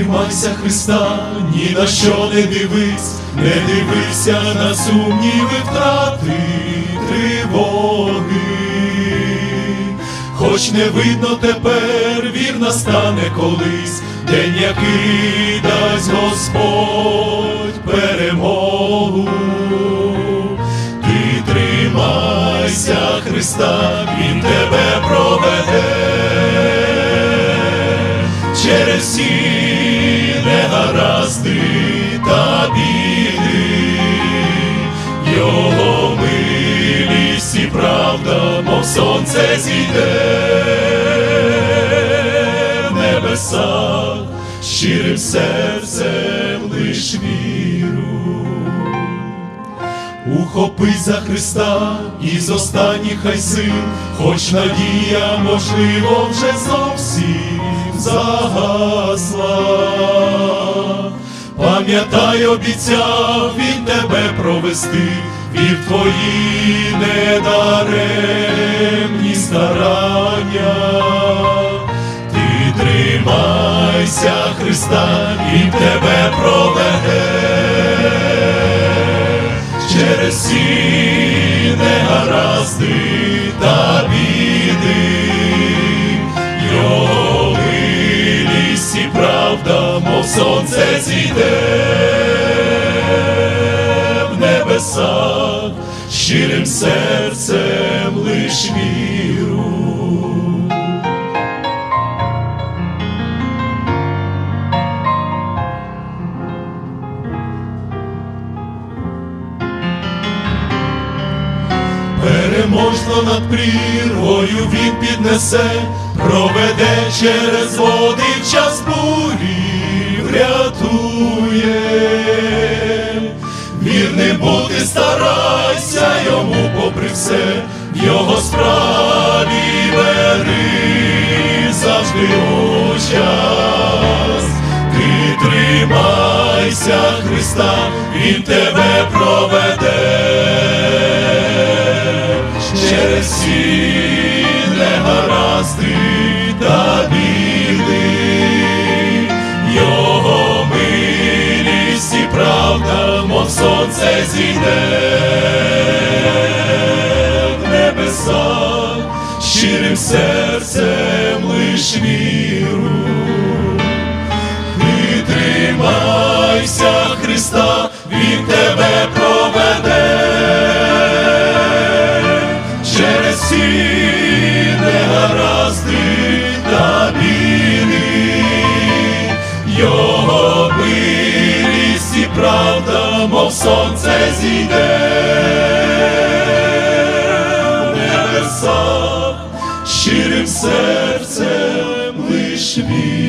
тримайся Христа, ні на що не дивись, не дивися на сумніви, втрати, тривоги. Хоч не видно тепер, вір настане колись, день, який дасть Господь перемогу. Ти тримайся Христа, Він тебе проведе через всі Його милість і правда, мов сонце зійде в небесах, щирим серцем лиш віру. Ухопись за Христа із останніх хай сил, хоч надія, можливо, вже зовсім загасла. Пам'ятай, обіцяв він тебе провести, вір в твої недаремні старання. Ти тримайся, Христа, він тебе проведе через всі негаразди сонце зійде в небесах, щирим серцем лиш віру. Переможно над прірвою він піднесе, проведе через води в час бурі, Старайся йому попри все, в його справі бери завжди участь. Ти тримайся Христа, Він тебе проведе через всі негаразди та біди, сонце зійде в небесах, щирим серцем лиш віру. Ти тримайся Христа, Він тебе проведе через всі негаразди та біди, Його милість і правда, мов сонце зійде в небесах, щирим серцем лиш віруй.